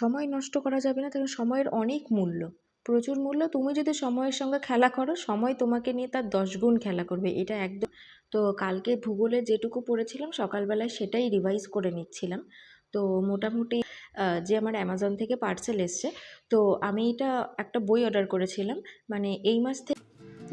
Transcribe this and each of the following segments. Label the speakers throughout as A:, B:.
A: সময় নষ্ট করা যাবে না, কারণ সময়ের অনেক মূল্য। প্রচুর মূল্য। তুমি যদি সময়ের সঙ্গে খেলা করো, সময় তোমাকে নিয়ে তার দশ গুণ খেলা করবে। এটা একদম তো কালকে ভূগোলে যেটুকু পড়েছিলাম, সকালবেলায় সেটাই রিভাইজ করে নিচ্ছিলাম। তো মোটামুটি যে আমার অ্যামাজন থেকে পার্সেল এসছে, তো আমি এটা একটা বই অর্ডার করেছিলাম। মানে এই মাস থেকে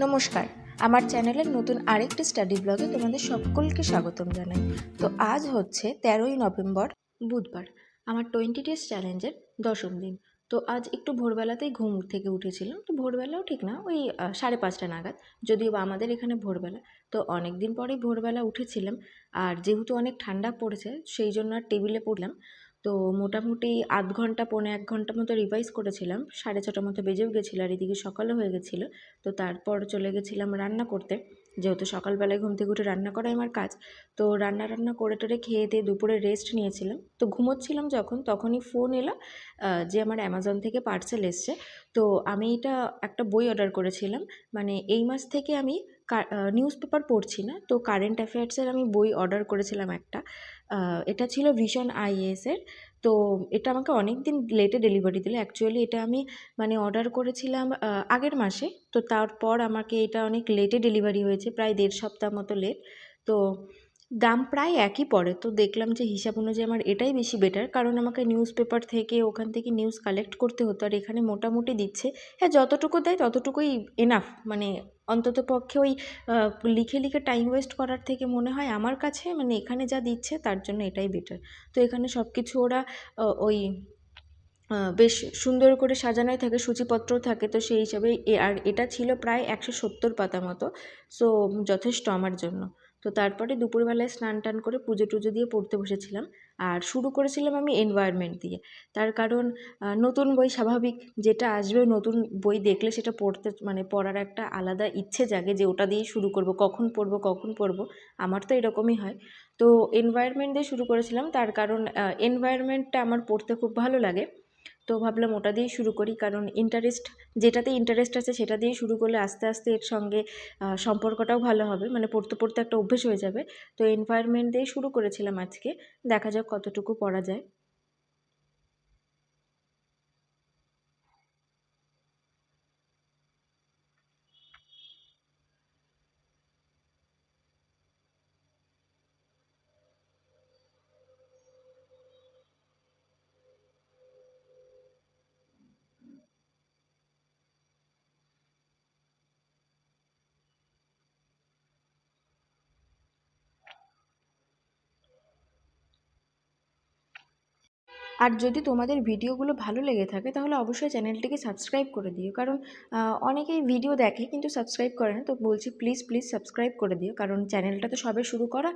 A: নমস্কার। আমার চ্যানেলের নতুন আরেকটি স্টাডি ব্লগে তোমাদের সকলকে স্বাগতম জানাই। তো আজ হচ্ছে তেরোই নভেম্বর, বুধবার। আমার টোয়েন্টি ডেজ চ্যালেঞ্জের দশম দিন। তো আজ একটু ভোরবেলাতেই ঘুম থেকে উঠেছিলাম। তো ভোরবেলাও ঠিক না, ওই সাড়ে পাঁচটা নাগাদ। যদিও বা আমাদের এখানে ভোরবেলা। তো অনেক দিন পরেই ভোরবেলা উঠেছিলাম। আর যেহেতু অনেক ঠান্ডা পড়েছে, সেই জন্য আর টেবিলে পড়লাম। তো মোটামুটি আধ ঘণ্টা, পৌনে এক ঘণ্টা মতো রিভাইজ করেছিলাম। সাড়ে ছটার মতো বেজেও গেছিল, আর এদিকে সকালও হয়ে গেছিল। তো তারপর চলে গেছিলাম রান্না করতে। যেহেতু সকালবেলায় ঘুম থেকে উঠে রান্না করাই আমার কাজ, তো রান্না রান্না করে টোরে খেয়ে দিয়ে দুপুরে রেস্ট নিয়েছিলাম। তো ঘুমোচ্ছিলাম যখন, তখনই ফোন এলো যে আমার অ্যামাজন থেকে পার্সেল এসছে। তো আমি এটা একটা বই অর্ডার করেছিলাম। মানে এই মাস থেকে আমি নিউজ পেপার পড়ছি না, তো কারেন্ট অ্যাফেয়ার্সের আমি বই অর্ডার করেছিলাম একটা। এটা ছিল ভিশন আইএসের তো এটা আমাকে অনেক দিন লেটে ডেলিভারি দিল। অ্যাকচুয়ালি এটা আমি মানে অর্ডার করেছিলাম আগের মাসে। তো তারপর আমাকে এটা অনেক লেটে ডেলিভারি হয়েছে, প্রায় দেড় সপ্তাহ মতো লেট তো দাম প্রায় একই পড়ে। তো দেখলাম যে হিসাব অনুযায়ী আমার এটাই বেশি বেটার কারণ আমাকে নিউজ পেপার থেকে, ওখান থেকে নিউজ কালেক্ট করতে হতো আর এখানে মোটামুটি দিচ্ছে। হ্যাঁ যতটুকু দেয় ততটুকুই এনাফ মানে অন্তত পক্ষে ওই লিখে লিখে টাইম ওয়েস্ট করার থেকে মনে হয় আমার কাছে মানে এখানে যা দিচ্ছে তার জন্য এটাই বেটার তো এখানে সব কিছু ওরা ওই বেশ সুন্দর করে সাজানোই থাকে, সূচিপত্রও থাকে। তো সেই হিসাবে আর এটা ছিল প্রায় একশো সত্তর পাতা মতো। সো, যথেষ্ট আমার জন্য। তো তারপরে দুপুরবেলায় স্নান টান করে পুজো টুজো দিয়ে পড়তে বসেছিলাম। আর শুরু করেছিলাম আমি এনভায়রনমেন্ট দিয়ে। তার কারণ নতুন বই স্বাভাবিক যেটা আসবে, নতুন বই দেখলে সেটা পড়তে মানে পড়ার একটা আলাদা ইচ্ছে জাগে যে ওটা দিয়েই শুরু করব, কখন পড়ব কখন পড়ব, আমার তো এরকমই হয়। তো এনভায়রনমেন্ট দিয়ে শুরু করেছিলাম। তার কারণ এনভায়রনমেন্টটা আমার পড়তে খুব ভালো লাগে। তো ভাবলাম ওটা দিয়েই শুরু করি। কারণ ইন্টারেস্ট যেটাতে ইন্টারেস্ট আছে সেটা দিয়েই শুরু করলে আস্তে আস্তে এর সঙ্গে সম্পর্কটাও ভালো হবে। মানে পড়তে পড়তে একটা অভ্যেস হয়ে যাবে। তো এনভায়রনমেন্ট দিয়ে শুরু করেছিলাম আজকে। দেখা যাক কতটুকু পড়া যায়। আর যদি তোমাদের ভিডিওগুলো ভালো লেগে থাকে, তাহলে অবশ্যই চ্যানেলটিকে সাবস্ক্রাইব করে দিও। কারণ অনেকেই ভিডিও দেখে কিন্তু সাবস্ক্রাইব করে না, তো বলছি প্লিজ প্লিজ সাবস্ক্রাইব করে দিও। কারণ চ্যানেলটা তো সবে শুরু করা,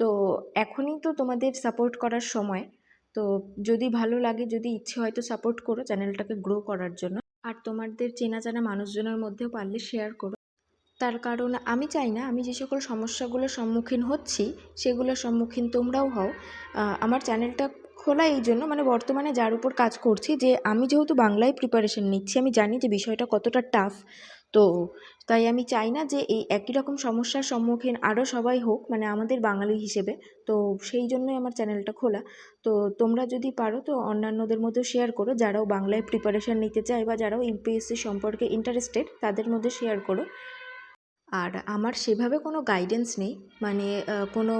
A: তো এখনই তো তোমাদের সাপোর্ট করার সময়। তো যদি ভালো লাগে, যদি ইচ্ছে হয় তো সাপোর্ট করো চ্যানেলটাকে গ্রো করার জন্য। আর তোমাদের চেনা জানা মানুষজনের মধ্যেও পারলে শেয়ার করো। তার কারণ আমি চাই না, আমি যে সকল সমস্যাগুলোর সম্মুখীন হচ্ছি, সেগুলোর সম্মুখীন তোমরাও হও। আমার চ্যানেলটা খোলা এই জন্য মানে বর্তমানে যার উপর কাজ করছি যে আমি যেহেতু বাংলায় প্রিপারেশন নিচ্ছি, আমি জানি যে বিষয়টা কতটা টাফ তো তাই আমি চাই না যে এই একই রকম সমস্যার সম্মুখীন আরও সবাই হোক মানে আমাদের বাঙালি হিসেবে, তো সেই জন্যই আমার চ্যানেলটা খোলা। তো তোমরা যদি পারো তো অন্যান্যদের মধ্যেও শেয়ার করো, যারাও বাংলায় প্রিপারেশান নিতে চায় বা যারাও ইউপিএসসি সম্পর্কে ইন্টারেস্টেড তাদের মধ্যে শেয়ার করো। আর আমার সেভাবে কোনো গাইডেন্স নেই মানে কোনো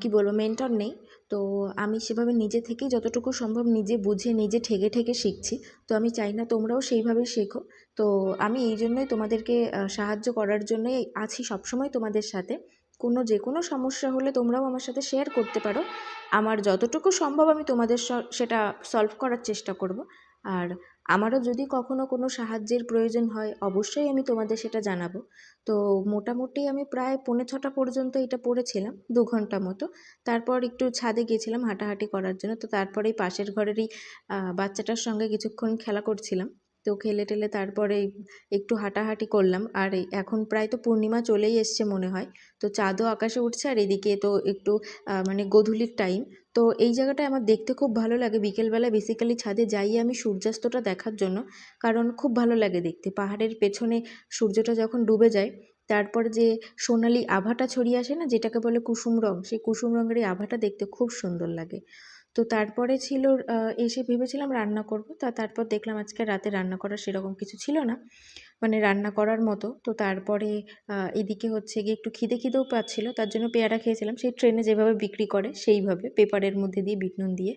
A: কী বলব মেন্টর নেই। তো আমি সেভাবে নিজে থেকেই যতটুকু সম্ভব নিজে বুঝে নিজে ঠেকে ঠেকে শিখছি। তো আমি চাই না তোমরাও সেইভাবে শেখো। তো আমি এই জন্যই তোমাদেরকে সাহায্য করার জন্যই আছি সবসময় তোমাদের সাথে। কোনো যে কোনো সমস্যা হলে তোমরাও আমার সাথে শেয়ার করতে পারো। আমার যতটুকু সম্ভব আমি তোমাদের সেটা সলভ করার চেষ্টা করব। আর আমারও যদি কখনো কোনো সাহায্যের প্রয়োজন হয়, অবশ্যই আমি তোমাদের সেটা জানাব। তো মোটামুটি আমি প্রায় পৌনে ছটা পর্যন্ত এটা পড়েছিলাম, দু ঘণ্টা মতো। তারপর একটু ছাদে গিয়েছিলাম হাঁটাহাঁটি করার জন্য। তো তারপরেই পাশের ঘরেরই বাচ্চাটার সঙ্গে কিছুক্ষণ খেলা করছিলাম। তো খেলে টেলে তারপরে একটু হাঁটাহাঁটি করলাম। আর এখন প্রায় তো পূর্ণিমা চলেই এসছে মনে হয়। তো চাঁদও আকাশে উঠছে আর এদিকে তো একটু মানে গোধূলির টাইম তো এই জায়গাটা আমার দেখতে খুব ভালো লাগে। বিকেলবেলা বেসিক্যালি ছাদে যাই আমি সূর্যাস্তটা দেখার জন্য, কারণ খুব ভালো লাগে দেখতে। পাহাড়ের পেছনে সূর্যটা যখন ডুবে যায়, তারপর যে সোনালি আভাটা ছড়িয়ে আসে না, যেটাকে বলে কুসুম রং, সেই কুসুম রঙের এই আভাটা দেখতে খুব সুন্দর লাগে। তো তারপরে ছিল এসে ভেবেছিলাম রান্না করব। তা তারপর দেখলাম আজকে রাতে রান্না করার সেরকম কিছু ছিল না মানে রান্না করার মতো। তো তারপরে এদিকে হচ্ছে গিয়ে একটু খিদে খিদেও পাচ্ছিলো, তার জন্য পেয়ারা খেয়েছিলাম। সেই ট্রেনে যেভাবে বিক্রি করে সেইভাবে পেপারের মধ্যে দিয়ে বিট নুন দিয়ে।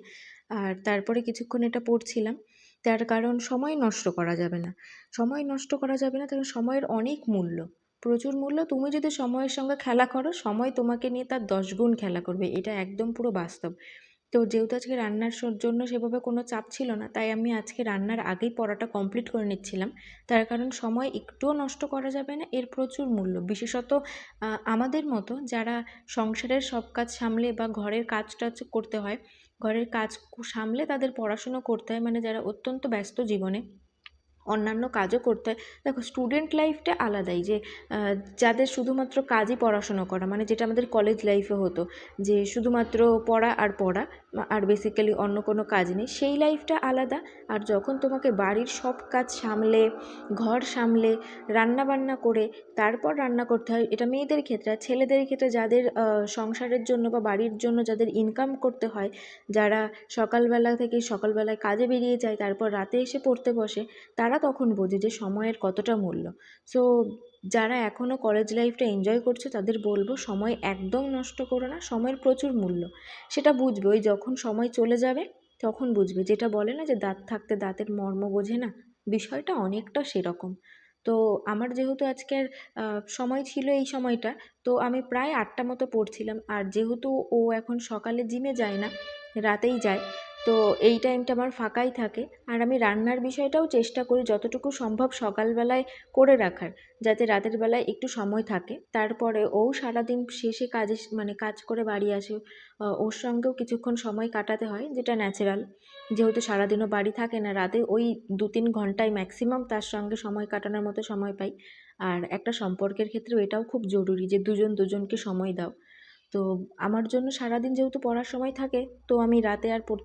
A: আর তারপরে কিছুক্ষণ এটা পড়ছিলাম। তার কারণ সময় নষ্ট করা যাবে না। সময় নষ্ট করা যাবে না কারণ সময়ের অনেক মূল্য। প্রচুর মূল্য। তুমি যদি সময়ের সঙ্গে খেলা করো, সময় তোমাকে নিয়ে তার দশ গুণ খেলা করবে। এটা একদম পুরো বাস্তব। তো যেহেতু আজকে রান্নার জন্য সেভাবে কোনো চাপ ছিল না, তাই আমি আজকে রান্নার আগেই পড়াটা কমপ্লিট করে নিচ্ছিলাম। তার কারণ সময় একটুও নষ্ট করা যাবে না, এর প্রচুর মূল্য। বিশেষত আমাদের মতো যারা সংসারের সব কাজ সামলে বা ঘরের কাজ টাজ করতে হয়, ঘরের কাজ সামলে তাদের পড়াশুনো করতে হয় মানে যারা অত্যন্ত ব্যস্ত জীবনে অন্যান্য কাজও করতে হয়, দেখো স্টুডেন্ট লাইফটা আলাদাই যে যাদের শুধুমাত্র কাজই পড়াশুনো করা মানে যেটা আমাদের কলেজ লাইফে হতো, যে শুধুমাত্র পড়া আর পড়া আর বেসিক্যালি অন্য কোনো কাজ নেই। সেই লাইফটা আলাদা। আর যখন তোমাকে বাড়ির সব কাজ সামলে, ঘর সামলে, রান্না বান্না করে, তারপর রান্না করতে হয়, এটা মেয়েদের ক্ষেত্রে। আর ছেলেদের ক্ষেত্রে যাদের সংসারের জন্য বা বাড়ির জন্য যাদের ইনকাম করতে হয়, যারা সকালবেলা থেকে সকালবেলায় কাজে বেরিয়ে যায়, তারপর রাতে এসে পড়তে বসে, তারা তখন বোঝে যে সময়ের কতটা মূল্য। সো যারা এখনও কলেজ লাইফটা এনজয় করছে তাদের বলব সময় একদম নষ্ট করো না, সময়ের প্রচুর মূল্য। সেটা বুঝবে, ওই যখন সময় চলে যাবে তখন বুঝবে। যেটা বলে না যে দাঁত থাকতে দাঁতের মর্ম বোঝে না, বিষয়টা অনেকটা সেরকম। তো আমার যেহেতু আজকের সময় ছিল এই সময়টা, তো আমি প্রায় আটটা মতো পড়ছিলাম। আর যেহেতু ও এখন সকালে জিমে যায় না, রাতেই যায় তো এই টাইমটা আমার ফাঁকাই থাকে। আর আমি রান্নার বিষয়টাও চেষ্টা করি যতটুকু সম্ভব সকালবেলায় করে রাখার, যাতে রাতের বেলায় একটু সময় থাকে। তারপরে ও সারাদিন শেষে কাজে মানে কাজ করে বাড়ি আসে ওর সঙ্গেও কিছুক্ষণ সময় কাটাতে হয়, যেটা ন্যাচারাল যেহেতু সারাদিনও বাড়ি থাকে না, রাতে ওই দু তিন ঘন্টায় ম্যাক্সিমাম তার সঙ্গে সময় কাটানোর মতো সময় পাই। আর একটা সম্পর্কের ক্ষেত্রেও এটাও খুব জরুরি যে দুজন দুজনকে সময় দাও। তো আমার জন্য সারাদিন যেহেতু পড়ার সময় থাকে, তো আমি রাতে আর পড়তে